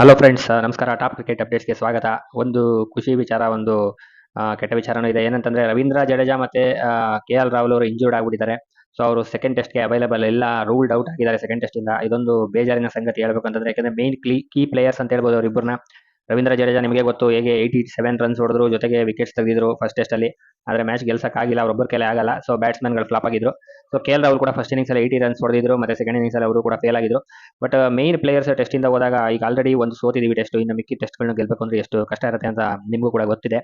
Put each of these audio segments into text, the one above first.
Hello friends ನಮಸ್ಕಾರ. Top cricket ಅಪ್ಡೇಟ್ಸ್ಗೆ ಸ್ವಾಗತ. ಒಂದು ಖುಷಿ ವಿಚಾರ, ಒಂದು ಕೆಟ್ಟ ವಿಚಾರನೂ ಇದೆ. ಏನಂತಂದ್ರೆ, ರವೀಂದ್ರ ಜಡೇಜಾ ಮತ್ತೆ ಕೆ ಎಲ್ ರಾಹುಲ್ ಅವರು ಇಂಜೂರ್ಡ್ ಆಗಿಬಿಟ್ಟಿದ್ದಾರೆ. ಸೊ ಅವರು ಸೆಕೆಂಡ್ ಟೆಸ್ಟ್ಗೆ ಅವೈಲೇಬಲ್ ಎಲ್ಲ ರೂಲ್ಡ್ ಔಟ್ ಆಗಿದ್ದಾರೆ ಸೆಕೆಂಡ್ ಟೆಸ್ಟ್ ಇಂದ. ಇದೊಂದು ಬೇಜಾರಿನ ಸಂಗತಿ ಹೇಳ್ಬೇಕು ಅಂತಂದ್ರೆ ಯಾಕಂದ್ರೆ ಮೇನ್ ಕ್ಲೀ ಕೀ ಪ್ಲೇಯರ್ಸ್ ಅಂತ ಹೇಳ್ಬೋದು ಅವ್ರಿಬ್ಬರನ್ನ ರವೀಂದ್ರ ಜಡೇಜಾ ನಿಮಗೆ ಗೊತ್ತು ಹೇಗೆ ಏಯ್ಟಿ ಸೆವೆನ್ ರನ್ಸ್ ಹೊಡೆದ್ರು, ಜೊತೆಗೆ ವಿಕೆಟ್ಸ್ ತೆಗೆದಿದ್ರು ಫಸ್ಟ್ ಟೆಸ್ಟಲ್ಲಿ ಆದರೆ ಮ್ಯಾಚ್ ಗೆಲ್ಸಕ್ಕಾಗಿಲ್ಲ, ಅವ್ರೊಬ್ಬರ ಕೈಲಿ ಆಗಲ್ಲ. ಸೊ ಬ್ಯಾಟ್ಸ್ಮನ್ಗಳು ಫ್ಲಾಪ್ ಆಗಿದ್ರು. ಸೊ ಕೆ ಎಲ್ ಕೂಡ ಫಸ್ಟ್ ಇನಿಂಗ್ಸಲ್ಲಿ ಏಯ್ಟಿ ರನ್ಸ್ ಹೊಡೆದಿದ್ರು, ಮತ್ತು ಸೆಕೆಂಡ್ ಇನಿಂಗ್ಸಲ್ಲಿ ಅವರು ಕೂಡ ಫೇಲ್ ಆಗಿದ್ರು. ಬಟ್ ಮೇನ್ ಪ್ಲೇಯರ್ಸ್ ಟೆಸ್ಟಿಂದ ಹೋದಾಗ ಈಗ ಆಲ್ರೆಡಿ ಒಂದು ಸೋತಿದ್ದೀವಿ ಟೆಸ್ಟು ಇನ್ನು ಮಿಕ್ಕಿ ಟೆಸ್ಟ್ಗಳನ್ನ ಗೆಲ್ಬೇಕು ಅಂದರೆ ಎಷ್ಟು ಕಷ್ಟ ಇರುತ್ತೆ ಅಂತ ನಿಮಗೂ ಕೂಡ ಗೊತ್ತಿದೆ.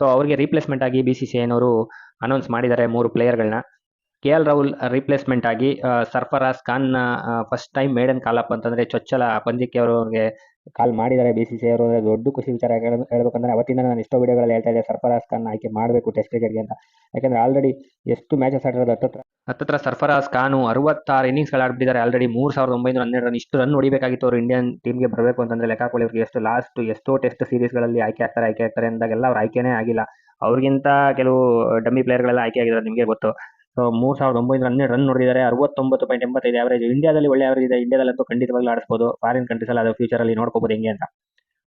ಸೊ ಅವರಿಗೆ ರೀಪ್ಲೇಸ್ಮೆಂಟ್ ಆಗಿ ಬಿ ಸಿ ಸಿ ಐನವರು ಅನೌನ್ಸ್ ಮಾಡಿದ್ದಾರೆ ಮೂರು ಪ್ಲೇಯರ್ಗಳನ್ನ ಕೆ ಎಲ್ ರಾಹುಲ್ ರಿಪ್ಲೇಸ್ಮೆಂಟ್ ಆಗಿ Sarfaraz Khan first time maiden call up ಅಂತಂದ್ರೆ ಚೊಚ್ಚಲ ಪಂದ್ಯಕ್ಕೆ ಅವರಿಗೆ ಕಾಲ್ ಮಾಡಿದ್ದಾರೆ. ಬಿ ಸಿ ಸಿ ಅವರು ದೊಡ್ಡ ಖುಷಿ ವಿಚಾರ ಹೇಳ್- ಹೇಳ್ಬೇಕಂದ್ರೆ ಅವತ್ತಿಂದ ನಾನು ಎಷ್ಟೋ ವಿಡಿಯೋಗಳಲ್ಲಿ ಹೇಳ್ತಾ ಇದ್ದೆ, ಸರ್ಫರಾಜ್ ಖಾನ್ ಆಯ್ಕೆ ಮಾಡಬೇಕು ಟೆಸ್ಟ್ ಕ್ರಿಕೆಟ್ಗೆ ಅಂತ. ಯಾಕಂದ್ರೆ ಆಲ್ರೆಡಿ ಎಷ್ಟು ಮ್ಯಾಚಸ್ ಆಡಿರೋದು ಹತ್ತತ್ರ. ಹತ್ತತ್ರ ಸರ್ಫರಾಜ್ ಖಾನು ಅರವತ್ತಾರು ಇನ್ನಿಂಗ್ಸ್ಗಳು ಆಡ್ಬಿಟ್ಟಿದ್ದಾರೆ. ಆಲ್ರೆಡಿ ಮೂರು ಸಾವಿರದ ಒಂಬೈನೂರ ಹನ್ನೆರಡು ರನ್ ಇಷ್ಟು ರನ್ ಹೊಡಿಬೇಕಾಗಿತ್ತು. ಅವರು ಇಂಡಿಯನ್ ಟೀಮ್ಗೆ ಬರಬೇಕು ಅಂತಂದ್ರೆ ಲೆಕ್ಕ ಕೊಡಿ ಅವ್ರಿಗೆ ಎಷ್ಟು ಲಾಸ್ಟ್ ಎಷ್ಟೋ ಟೆಸ್ಟ್ ಸೀರೀಸ್ಗಳಲ್ಲಿ ಆಯ್ಕೆ ಆಗ್ತಾರೆ ಆಯ್ಕೆ ಆಗ್ತಾರೆ ಅಂದಾಗೆಲ್ಲ ಅವ್ರು ಆಯ್ಕೆನೇ ಆಗಿಲ್ಲ. ಅವ್ರಿಗಿಂತ ಕೆಲವು ಡಮ್ಮಿ ಪ್ಲೇಯರ್ಗಳೆಲ್ಲ ಆಯ್ಕೆ ಆಗಿದ್ದಾರೆ ನಿಮಗೆ ಗೊತ್ತು. ಸೊ ಮೂರ್ ಸಾವಿರದ ಒಂಬೈನೂರ ಹನ್ನೆರಡು ರನ್ ನೋಡಿದ್ದಾರೆ ಅರವತ್ತೊಂಬತ್ತು ಪಾಯಿಂಟ್ ಎಂಬತ್ತೈದು ಆವರೇಜ್ ಇಂಡಿಯಾದಲ್ಲಿ ಒಳ್ಳೆ ಆವರೇಜ್ ಇದೆ. ಇಂಡಿಯಾದಲ್ಲಂತೂ ಖಂಡಿತವಾಗ್ಲೂ ಆಡಿಸ್ಬೋದು. ಫಾರಿನ್ ಕಂಟ್ರೀಸ್ ಅಲ್ಲಿ, ಅದು ಫ್ಯೂಚರ್ ಅಲ್ಲಿ ನೋಡ್ಕೋಬಹುದು ಹೆಂಗೆ ಅಂತ.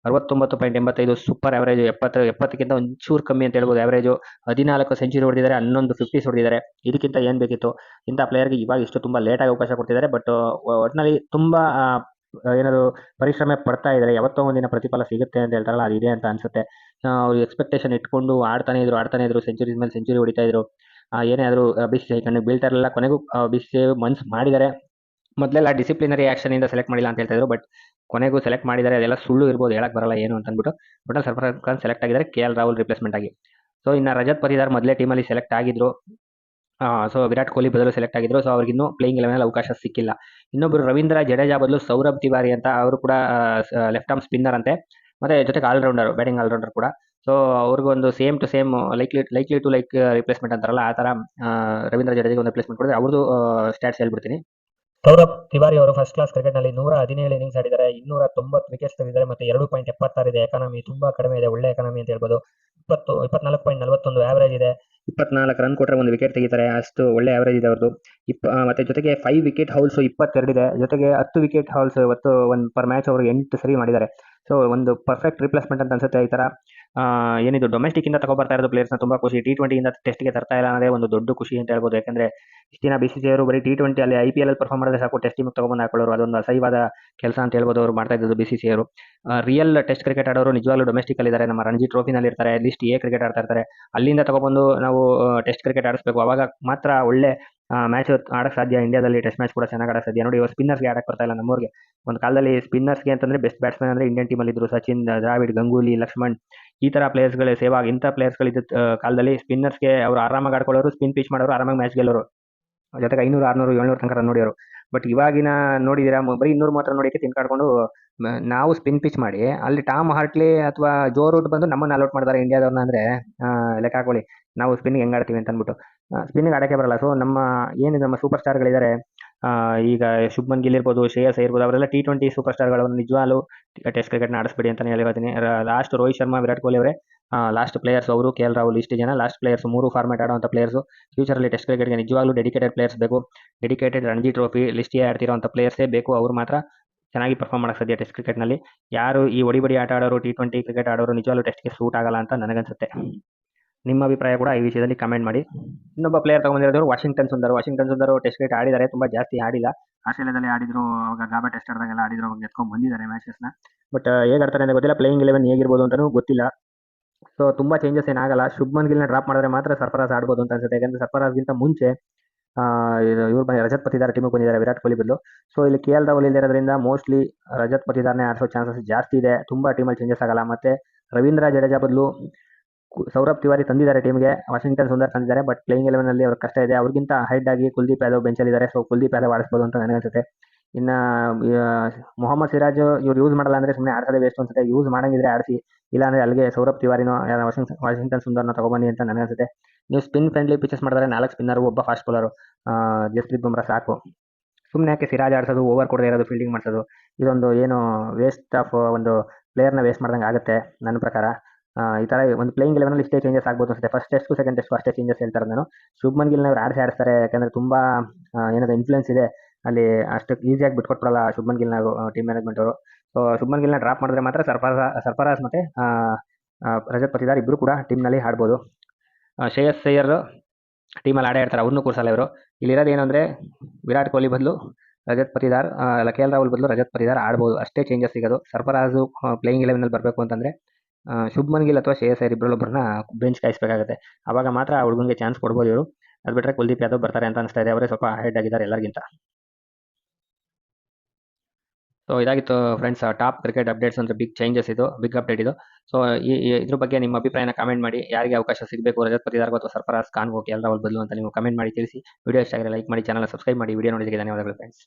ಅರವತ್ತೊಂಬತ್ತು ಪಾಯಿಂಟ್ ಎಂಬತ್ತೈದು ಸೂಪರ್ ಆವರೇಜ್ ಎಪ್ಪತ್ತು ಎಪ್ಪತ್ತಕ್ಕಿಂತ ಒಂಚೂರು ಕಮ್ಮಿ ಅಂತ ಹೇಳ್ಬೋದು ಆವರೇಜು ಹದಿನಾಲ್ಕು ಸೆಂಚುರಿ ಹೊಡೆದಿದ್ದಾರೆ, ಹನ್ನೊಂದು ಫಿಫ್ಟೀಸ್ ಹೊಡೆದಿದ್ದಾರೆ. ಇದಕ್ಕಿಂತ ಏನು ಬೇಕಿತ್ತು? ಇಂಥ ಪ್ಲೇಯರ್ಗೆ ಇವಾಗ ಇಷ್ಟು ತುಂಬ ಲೇಟಾಗಿ ಅವಕಾಶ ಕೊಡ್ತಿದ್ದಾರೆ. ಬಟ್ ಒಟ್ಟಿನಲ್ಲಿ ತುಂಬ ಏನಾದರೂ ಪರಿಶ್ರಮ ಪಡ್ತಾ ಇದ್ದಾರೆ ಯಾವತ್ತೋ ಒಂದಿನ ಪ್ರತಿಫಲ ಸಿಗುತ್ತೆ ಅಂತ ಹೇಳ್ತಾರಲ್ಲ, ಅದು ಇದೆ ಅಂತ ಅನ್ಸುತ್ತೆ. ಅವ್ರು ಎಕ್ಸ್ಪೆಕ್ಟೇಷನ್ ಇಟ್ಕೊಂಡು ಆಡ್ತಾನೆ ಇದ್ರು ಆಡ್ತಾನೆ ಇದ್ರು ಸೆಂಚುರಿ ಮೇಲೆ ಸೆಂಚುರಿ ಹೊಡಿತಾ ಇದ್ರು. ಏನೇ ಆದರೂ ಬಿ ಸಿ ಸಿ ಬೀಳ್ತಾ ಬೀಳ್ತಾರಲ್ಲ ಕೊನೆಗೂ ಬಿ ಸಿ ಮನ್ಸ್ ಮಾಡಿದ್ದಾರೆ. ಮೊದಲೆಲ್ಲ ಡಿಸಿಪ್ಲಿನರಿ ಆಕ್ಷನ್ ಇಂದ ಸೆಲೆಕ್ಟ್ ಮಾಡಿಲ್ಲ ಅಂತ ಹೇಳ್ತಾ ಇದ್ರು ಬಟ್ ಕೊನೆಗೂ ಸೆಲೆಕ್ಟ್ ಮಾಡಿದ್ದಾರೆ. ಅದೆಲ್ಲ ಸುಳ್ಳು ಇರ್ಬೋದು, ಹೇಳಕ್ ಬರಲ್ಲ, ಏನು ಅಂತ ಬಟ್ ಸರ್ಫರಾಜ್ ಖಾನ್ ಸೆಲೆಕ್ಟ್ ಆಗಿದ್ದಾರೆ, ಕೆ ಎಲ್ ರಾಹುಲ್ ರಿಪ್ಲೇಸ್ಮೆಂಟ್ ಆಗಿ. ಸೊ ಇನ್ನು ರಜತ್ ಪತಿದಾರ್ ಮೊದಲೇ ಟೀಮಲ್ಲಿ ಸೆಲೆಕ್ಟ್ ಆಗಿದ್ರು. ಸೊ ವಿರಾಟ್ ಕೊಹ್ಲಿ ಬದಲು ಸೆಲೆಕ್ಟ್ ಆಗಿದ್ರು. ಸೊ ಅವ್ರಿಗೆ ಇನ್ನೂ ಪ್ಲೇಯಿಂಗ್ ಲೆವೆನಲ್ಲಿ ಅವಕಾಶ ಸಿಕ್ಕಿಲ್ಲ. ಇನ್ನೊಬ್ಬರು ರವೀಂದ್ರ ಜಡೇಜಾ ಬದಲು ಸೌರಭ್ ತಿವಾರಿ ಅಂತ, ಅವರು ಕೂಡ ಲೆಫ್ಟ್ ಆರ್ಮ್ ಸ್ಪಿನ್ನರ್ ಅಂತೆ. ಮತ್ತೆ ಜೊತೆಗೆ ಆಲ್ರೌಂಡರ್ ಬ್ಯಾಟಿಂಗ್ ಆಲ್ರೌಂಡರ್ ಕೂಡ. ಸೊ ಅವ್ರಿಗೊಂದು same to same likely likely to like replacement ಅಂತಾರಲ್ಲ ಆ ಥರ ರವೀಂದ್ರ ಜಡೇಜಿಗೆ ಒಂದು ರಿಪ್ಲೇಸ್ಮೆಂಟ್ ಕೊಡಿದ್ರೆ ಅವ್ರದ್ದು ಸ್ಟ್ಯಾಟ್ಸ್ ಹೇಳ್ಬಿಡ್ತೀನಿ. ಸೌರಭ್ ತಿವಾರಿ ಅವರು ಫಸ್ಟ್ ಕ್ಲಾಸ್ ಕ್ರಿಕೆಟ್ನಲ್ಲಿ ನೂರ ಹದಿನೇಳು ಇನ್ನಿಂಗ್ಸ್ ಆಡಿದ್ದಾರೆ ಇನ್ನೂರ ತೊಂಬತ್ತು ವಿಕೆಟ್ಸ್ ತೆಗೆದಿದ್ದಾರೆ ಮತ್ತೆ ಎರಡು ಪಾಯಿಂಟ್ ಎಪ್ಪತ್ತಾರು ಇದೆ. ಎಕಾನಮಿ ತುಂಬಾ ಕಡಿಮೆ ಇದೆ ಒಳ್ಳೆ ಎಕಾನಮಿ ಅಂತ ಹೇಳ್ಬೋದು. ಇಪ್ಪತ್ತು ಇಪ್ಪತ್ನಾಲ್ಕು ಪಾಯಿಂಟ್ ನಲವತ್ತೊಂದು ಆವರೇಜ್ ಇದೆ. ಇಪ್ಪತ್ನಾಲ್ಕು ರನ್ ಕೊಟ್ಟರೆ ಒಂದು ವಿಕೆಟ್ ತೆಗಿತಾರೆ ಅಷ್ಟು ಒಳ್ಳೆ ಆವರೇಜ್ ಇದೆ ಅವ್ರದ್ದು. ಇಪ್ಪ ಮತ್ತೆ ಜೊತೆಗೆ ಫೈವ್ ವಿಕೆಟ್ ಹೌಲ್ಸ್ ಇಪ್ಪತ್ತೆರಡಿದೆ ಜೊತೆಗೆ ಹತ್ತು ವಿಕೆಟ್ ಹೌಲ್ಸ್ ಇವತ್ತು ಒಂದು ಪರ್ ಮ್ಯಾಚ್ ಅವರು ಎಂಟು ಸರಿ ಮಾಡಿದ್ದಾರೆ. ಸೊ ಒಂದು ಪರ್ಫೆಕ್ಟ್ ರಿಪ್ಲೇಸ್ಮೆಂಟ್ ಅಂತ ಅನ್ಸುತ್ತೆ ಈ ತರ ಆ, ಏನಿದು ಡೊಮೆಸ್ಟಿಕ್ ಇಂದ ತಗೊಬರ್ತಾ ಇರೋದು ಪ್ಲೇಯರ್ಸ್ನ ತುಂಬಾ ಖುಷಿ. ಟಿ ಟ್ವೆಂಟಿ ಇಂದ ಟೆಸ್ಟ್ಗೆ ತರ್ತಾ ಇಲ್ಲ ಅನ್ನೋದೇ ಒಂದು ದೊಡ್ಡ ಖುಷಿ ಅಂತ ಹೇಳ್ಬೋದು. ಯಾಕಂದ್ರೆ ಇಷ್ಟು ದಿನ ಬಿ ಸಿ ಸಿ ಅವರು ಬರೀ ಟಿ ಟ್ವೆಂಟಿ ಅಲ್ಲಿ ಐ ಪಿ ಎಲ್ ಪರ್ಫಾರ್ಮ್ ಮಾಡಿದ್ರೆ ಸಾಕು ಟೆಸ್ಟ್ ಟೀಮ್ ತಗೊಂಡು ಹಾಕೊಳ್ಳೋರು. ಅದೊಂದು ಅಸಹ್ಯವಾದ ಕೆಲಸ ಅಂತ ಹೇಳ್ಬೋದು ಅವರು ಮಾಡ್ತಾ ಇದ್ದು ಬಿ ಸಿ ಸಿ ಅವರು. ರಿಯಲ್ ಟೆಸ್ಟ್ ಕ್ರಿಕೆಟ್ ಆಡೋರು ನಿಜವಾಗ್ಲೂ ಡೊಮೆಸ್ಟಿಕ್ ಇದ್ದಾರೆ ನಮ್ಮ ರಣಜಿ ಟ್ರೋಫಿನಲ್ಲಿ ಇರ್ತಾರೆ ಲಿಸ್ಟ್ ಎ ಕ್ರಿಕೆಟ್ ಆಡ್ತಾ ಇರ್ತಾರೆ. ಅಲ್ಲಿಂದ ತಗೊಬಂದು ನಾವು ಟೆಸ್ಟ್ ಕ್ರಿಕೆಟ್ ಆಡಿಸ್ಬೇಕು. ಅವಾಗ ಮಾತ್ರ ಒಳ್ಳೆ ಮ್ಯಾಚ್ ಆಡಕ್ ಸಾಧ್ಯ. ಇಂಡಿಯಾದಲ್ಲಿ ಟೆಸ್ಟ್ ಮ್ಯಾಚ್ ಕೂಡ ಚೆನ್ನಾಗಿ ಆಡಕ್ಕೆ ಸಾಧ್ಯ. ನೋಡಿ, ಇವಾಗ ಸ್ಪಿನ್ನರ್ಸ್ಗೆ ಆಡಕ್ಕೆ ಬರ್ತಾ ಇಲ್ಲ ನಮ್ಮವ್ರಿಗೆ. ಒಂದು ಕಾಲದಲ್ಲಿ ಸ್ಪಿನ್ನರ್ಸ್ಗೆ ಅಂತಂದ್ರೆ ಬೆಸ್ಟ್ ಬ್ಯಾಟ್ಸ್ಮನ್ ಅಂದರೆ ಇಂಡಿಯನ್ ಟೀಮಲ್ಲಿ ಇದ್ದರು ಸಚಿನ್, ದ್ರಾವಿಡ್, ಗಂಗೂಲಿ, ಲಕ್ಷ್ಮಣ್. ಈ ತರ ಪ್ಲೇಯರ್ಸ್ಗಳು ಸೇವ್ ಆಗಿ ಇಂಥ ಪ್ಲೇಯರ್ಸ್ಗಳು ಇದ್ದ ಆ, ಕಾಲದಲ್ಲಿ ಸ್ಪಿನ್ನರ್ಸ್ಗೆ ಅವರು ಆರಾಮಾಗಿ ಆಡ್ಕೊಳ್ಳೋರು ಸ್ಪಿನ್ ಪಿಚ್ ಮಾಡೋರು ಆರಾಮಾಗಿ ಮ್ಯಾಚ್ ಗೆಲ್ಲೋರು. ಜೊತೆಗೆ ಐನೂರು ಆರ್ನೂರು ಏಳ್ನೂರು ತನಕ ರನ್ ಬಟ್ ಇವಾಗಿನ ನೋಡಿದಿರಾ ಬರೀ ಇನ್ನೂರು ಮಾತ್ರ ನೋಡಿಕ್ಕೆ ತಿನ್ಕಾಡ್ಕೊಂಡು ನಾವು ಸ್ಪಿನ್ ಪಿಚ್ ಮಾಡಿ ಅಲ್ಲಿ ಟಾಮ್ ಹಾರ್ಟ್ಲಿ ಅಥವಾ ಜೋ ರೂಟ್ ಬಂದು ನಮ್ಮನ್ನ ಅಲೌಟ್ ಮಾಡಿದಾರೆ ಇಂಡಿಯಾದವ್ರನ್ನ ಅಂದ್ರೆ ಲೆಕ್ಕ ಹಾಕೊಳ್ಳಿ. ನಾವು ಸ್ಪಿನ್ಗೆ ಹೆಂಗ್ ಆಡ್ತೀವಿ ಅಂತ ಅಂದ್ಬಿಟ್ಟು ಸ್ಪಿನ್ಗೆ ಆಡಕ್ಕೆ ಬರಲ್ಲ. ಸೊ ನಮ್ಮ ಏನಿದೆ ನಮ್ಮ ಸೂಪರ್ ಸ್ಟಾರ್ಗಳಿದ್ದಾರೆ ಈಗ ಶುಭ್ಮನ್ ಗಿಲ್ ಇರ್ಬೋದು, ಶ್ರೇಯಸ್ ಇರ್ಬೋದು, ಅವರೆಲ್ಲ ಟಿ ಟ್ವೆಂಟಿ ಸೂಪರ್ ಸ್ಟಾರ್ಗಳನ್ನು ನಿಜವಾಗ್ಲೂ ಟೆಸ್ಟ್ ಕ್ರಿಕೆಟ್ ಆಡಿಸ್ಬೇಡಿ ಅಂತಲೇ ಹೇಳ್ತೀನಿ ಲಾಸ್ಟ್ ರೋಹಿತ್ ಶರ್ಮಾ, ವಿರಾಟ್ ಕೊಹ್ಲಿ ಅವರೇ. ಲಾಸ್ಟ್ ಪ್ಲೇಯರ್ಸ್ ಅವರು ಕೆ ಎಲ್ ರಾಹುಲ್ ಇಷ್ಟು ಜನ. ಲಾಸ್ಟ್ ಪ್ಲೇಯರ್ಸ್ ಮೂರು ಫಾರ್ಮೆಟ್ ಆಡುವಂಥ ಪ್ಲೇಯರ್ಸು ಫ್ಯೂಚರಲ್ಲಿ ಟೆಸ್ಟ್ ಕ್ರಿಕೆಟ್ಗೆ ನಿಜವಾಗ್ಲೂ ಡೆಡಿಕೇಟೆಡ್ ಪ್ಲೇಯರ್ಸ್ ಬೇಕು. ಡೆಡಿಕೇಟೆಡ್ ರಣಜಿ ಟ್ರೋಫಿ ಲಿಸ್ಟಿಗೆ ಆಡ್ತಿರೋಂಥ ಪ್ಲೇಯರ್ಸೇ ಬೇಕು. ಅವರು ಮಾತ್ರ ಚೆನ್ನಾಗಿ ಪರ್ಫಾರ್ಮ್ ಮಾಡಕ್ಕೆ ಸಾಧ್ಯ ಟೆಸ್ಟ್ ಕ್ರಿಕೆಟ್ನಲ್ಲಿ ಯಾರು ಈ ಒಡಿಬಡಿ ಆಟ ಆಡೋರು ಟಿ ಟ್ವೆಂಟಿ ಕ್ರಿಕೆಟ್ ಆಡೋರು ನಿಜವಾಗ್ಲೂ ಟೆಸ್ಟ್ಗೆ ಸೂಟ್ ಆಗಲ್ಲ ಅಂತ ನನಗನ್ಸುತ್ತೆ. ನಿಮ್ಮ ಅಭಿಪ್ರಾಯ ಕೂಡ ಈ ವಿಷಯದಲ್ಲಿ ಕಮೆಂಟ್ ಮಾಡಿ. ಇನ್ನೊಬ್ಬ ಪ್ಲೇಯರ್ ತಗೊಂಡಿರೋದು Washington Sundar. Washington Sundar test cricket ಆಡಿದ್ದಾರೆ, ತುಂಬಾ ಜಾಸ್ತಿ ಆಡಿಲ್ಲ. ಆಸ್ಟ್ರೇಲಿಯಾದಲ್ಲಿ ಆಡಿದ್ರು, ಅವಾಗ ಗಾಬಾ ಟೆಸ್ಟ್ ಆಡಿದಾಗೆಲ್ಲ ಆಡಿದ್ರು, ಅವಾಗ ಎತ್ಕೊಂಡು ಬಂದಿದ್ದಾರೆ ಮ್ಯಾಚಸ್ನ ಬಟ್ ಹೇಗೆ ಆಡ್ತಾರೆ ಅಂತ ಗೊತ್ತಿಲ್ಲ. ಪ್ಲೇಯಿಂಗ್ ಇಲೆವೆನ್ ಹೇಗಿರ್ಬೋದು ಅಂತಾನೂ ಗೊತ್ತಿಲ್ಲ. ಸೊ ತುಂಬಾ ಚೇಂಜಸ್ ಏನಾಗಲ್ಲ. ಶುಭ್ಮನ್ ಗಿಲ್ನ ಡ್ರಾಪ್ ಮಾಡಿದ್ರೆ ಮಾತ್ರ ಸರ್ಫರಾಜ್ ಆಡ್ಬೋದು ಅಂತ ಅನ್ಸುತ್ತೆ. ಯಾಕಂದ್ರೆ ಸರ್ಫರಾಜ್ಗಿಂತ ಮುಂಚೆ ಇವರು ಬಂದ ರಜತ್ ಪತಿದಾರ್ ಟೀಮಿಗೆ ಬಂದಿದ್ದಾರೆ, ವಿರಾಟ್ ಕೊಹ್ಲಿ ಬದಲು. ಸೊ ಇಲ್ಲಿ ಕೆ ಎಲ್ ರಾಹುಲ್ ಇಲ್ಲಿರೋದ್ರಿಂದ ಮೋಸ್ಟ್ಲಿ ರಜತ್ ಪತಿದಾರ್ನೇ ಆಡಿಸೋ ಚಾನ್ಸಸ್ ಜಾಸ್ತಿ ಇದೆ. ತುಂಬಾ ಟೀಮಲ್ಲಿ ಚೇಂಜಸ್ ಆಗಲ್ಲ. ಮತ್ತೆ ರವೀಂದ್ರ ಜಡೇಜಾ ಬದಲು ಸೌರಭ್ ತಿವಾರಿ ತಂದಿದ್ದಾರೆ ಟೀಮ್ಗೆ ವಾಷಿಂಗ್ಟನ್ ಸುಂದರ್ ತಂದಿದ್ದಾರೆ ಬಟ್ ಪ್ಲೇಯಿಂಗ್ ಎಲೆವೆನ್ ಅಲ್ಲಿ ಅವ್ರ ಕಷ್ಟ ಇದೆ. ಅವ್ರಿಗಿಂತ ಹೈಡ್ ಆಗಿ ಕುಲ್ದೀಪ್ ಯಾದವ್ ಬೆಂಚಲ್ಲಿ ಇದ್ದಾರೆ ಸೊ ಕುಲ್ದೀಪ್ ಯಾದವ್ ಆಡಿಸ್ಬೋದು ಅಂತ ನನಗನ್ಸುತ್ತೆ ಇನ್ನ ಆ, ಮೊಹಮ್ಮದ್ ಸಿರಾಜ್ ಇವ್ರು ಯೂಸ್ ಮಾಡಲ್ಲ ಅಂದ್ರೆ ಸುಮ್ಮನೆ ಆಡ್ಸೋದೇ ವೇಸ್ಟ್ ಅನ್ಸುತ್ತೆ. ಯೂಸ್ ಮಾಡಂಗಿದ್ರೆ ಆಡಿಸಿ ಇಲ್ಲಾಂದ್ರೆ ಅಲ್ಲಿಗೆ ಸೌರಭ್ ತಿವಾರಿನೋ ವಾಷಿಂಗ್ಟನ್ ವಾಷಿಂಗ್ಟನ್ ಸುಂದರ್ನ ತಗೊಬನ್ನಿ ಅಂತ ನನಗನ್ಸುತ್ತೆ ನೀವು ಸ್ಪಿನ್ ಫ್ರೆಂಡ್ಲಿ ಪಿಚಸ್ ಮಾಡಿದ್ರೆ ನಾಲ್ಕು ಸ್ಪಿನ್ನರ್ ಒಬ್ಬ ಫಾಸ್ಟ್ ಬೌಲರು ಜಸ್ಪ್ರೀತ್ ಬುಮ್ರಾ ಸಾಕು. ಸುಮ್ಮನೆ ಯಾಕೆ ಸಿರಾಜ್ ಆಡಿಸೋದು ಓವರ್ ಕೊಡದೇ ಇರೋದು ಫೀಲ್ಡಿಂಗ್ ಮಾಡಿಸೋದು? ಇದೊಂದು ಏನು ವೇಸ್ಟ್ ಆಫ್ ಒಂದು ಪ್ಲೇಯರ್ನ ವೇಸ್ಟ್ ಮಾಡ್ದಂಗೆ ಆಗುತ್ತೆ ನನ್ನ ಪ್ರಕಾರ. ಈ ಥರ ಒಂದು ಪ್ಲೇಯಿಂಗ್ ಲೆವೆನಲ್ಲಿ ಇಷ್ಟೇ ಚೇಂಜಸ್ ಆಗ್ಬೋದು ಅಷ್ಟೇ ಫಸ್ಟ್ ಟೆಸ್ಟ್ ಸೆಕೆಂಡ್ ಟೆಸ್ಟ್ ಅಷ್ಟೇ ಚೇಂಜಸ್ ಹೇಳ್ತಾರೆ ನಾನು. ಶುಭ್ಮನ್ ಗಿಲ್ ಅವ್ರು ಆಡಿಸಿ ಆಡ್ತಾರೆ ಯಾಕಂದ್ರೆ ತುಂಬ ಏನಾದ್ರು ಇನ್ಫ್ಲುಯೆನ್ಸ್ ಇದೆ. ಅಲ್ಲಿ ಅಷ್ಟು ಈಸಿಯಾಗಿ ಬಿಟ್ಕೊಟ್ಬಿಡಲ್ಲ ಶುಭ್ಮನ್ ಗಿಲ್ನ ಟೀಮ್ ಮ್ಯಾನೇಜ್ಮೆಂಟ್ ಅವರು. ಸೊ ಶುಭ್ಮನ್ ಗಿಲ್ನ ಡ್ರಾಪ್ ಮಾಡಿದ್ರೆ ಮಾತ್ರ ಸರ್ಫರಾಜ್ ಸರ್ಫರಾಜ್ ಮತ್ತು ರಜತ್ ಪತಿದಾರ್ ಇಬ್ಬರು ಕೂಡ ಟೀಮ್ನಲ್ಲಿ ಆಡ್ಬೋದು. ಶ್ರೇಯಸ್ ಸೈಯರ್ ಟೀಮಲ್ಲಿ ಆಡೇ ಆಡ್ತಾರೆ ಅವ್ರನ್ನೂ ಕೂರಿಸಲ್ಲ ಇವರು. ಇಲ್ಲಿರೋದು ಏನು ಅಂದರೆ, ವಿರಾಟ್ ಕೊಹ್ಲಿ ಬದಲು ರಜತ್ ಪತಿದಾರ್ ಲಕೇಲ್ ರಾಹುಲ್ ಬದಲು ರಜತ್ ಪತಿದಾರ್ ಆಡ್ಬೋದು. ಅಷ್ಟೇ ಚೇಂಜಸ್ ಸಿಗೋದು. ಸರ್ಫರಾಜು ಪ್ಲೇಯಿಂಗ್ ಇಲೆವೆನಲ್ಲಿ ಬರಬೇಕು ಅಂತಂದರೆ ಶುಭ್ಮನ್ ಗಿಲ್ ಅಥವಾ ಶ್ರೇಯಸ್ ಅಯ್ಯರ್ ಇಬ್ಬರಲ್ಲೊಬ್ಬರನ್ನ ಬೆಂಚ್ ಕಾಯಿಸಬೇಕಾಗುತ್ತೆ. ಆವಾಗ ಮಾತ್ರ ಆ ಹುಡುಗನಿಗೆ ಚಾನ್ಸ್ ಕೊಡ್ಬೋದು ಇವರು. ಅದು ಬಿಟ್ಟರೆ ಕುಲ್ದೀಪ್ ಯಾದವ್ ಬರ್ತಾರೆ ಅಂತ ಅನಿಸ್ತಾ ಇದೆ. ಅವರೇ ಸ್ವಲ್ಪ ಹೆಡ್ ಆಗಿದ್ದಾರೆ ಎಲ್ಲರಿಗಿಂತ. ಸೊ ಇದಾಗಿತ್ತು ಫ್ರೆಂಡ್ಸ್ ಟಾಪ್ ಕ್ರಿಕೆಟ್ ಅಪ್ಡೇಟ್ಸ್ ಅಂದರೆ ಬಿಗ್ ಚೇಂಜಸ್ ಇದು ಬಿಗ್ ಅಪ್ಡೇಟ್ ಇದು. ಸೊ ಈ ಇದ್ರ ಬಗ್ಗೆ ನಿಮ್ಮ ಅಭಿಪ್ರಾಯನ ಕಾಮೆಂಟ್ ಮಾಡಿ. ಯಾರಿಗೆ ಅವಕಾಶ ಸಿಗಬೇಕು, ರಜತ್ ಪತಿದಾರ್ಗೋ ಅಥವಾ ಸರ್ಫರಾಜ್ ಖಾನ್ಗೋ ಹೋಗಿ ಎಲ್ಲ ರಾಹುಲ್ ಬದಲು ಅಂತ ನೀವು ಕಮೆಂಟ್ ಮಾಡಿ ತಿಳಿಸಿ. ವಿಡಿಯೋ ಇಷ್ಟ ಆಗಿದ್ರೆ ಲೈಕ್ ಮಾಡಿ ಚಾನಲ್ ಸಬ್ಸ್ಕ್ರೈಬ್ ಮಾಡಿ. ವಿಡಿಯೋ ನೋಡಿದ್ದಕ್ಕೆ ಧನ್ಯವಾದಗಳು ಫ್ರೆಂಡ್ಸ್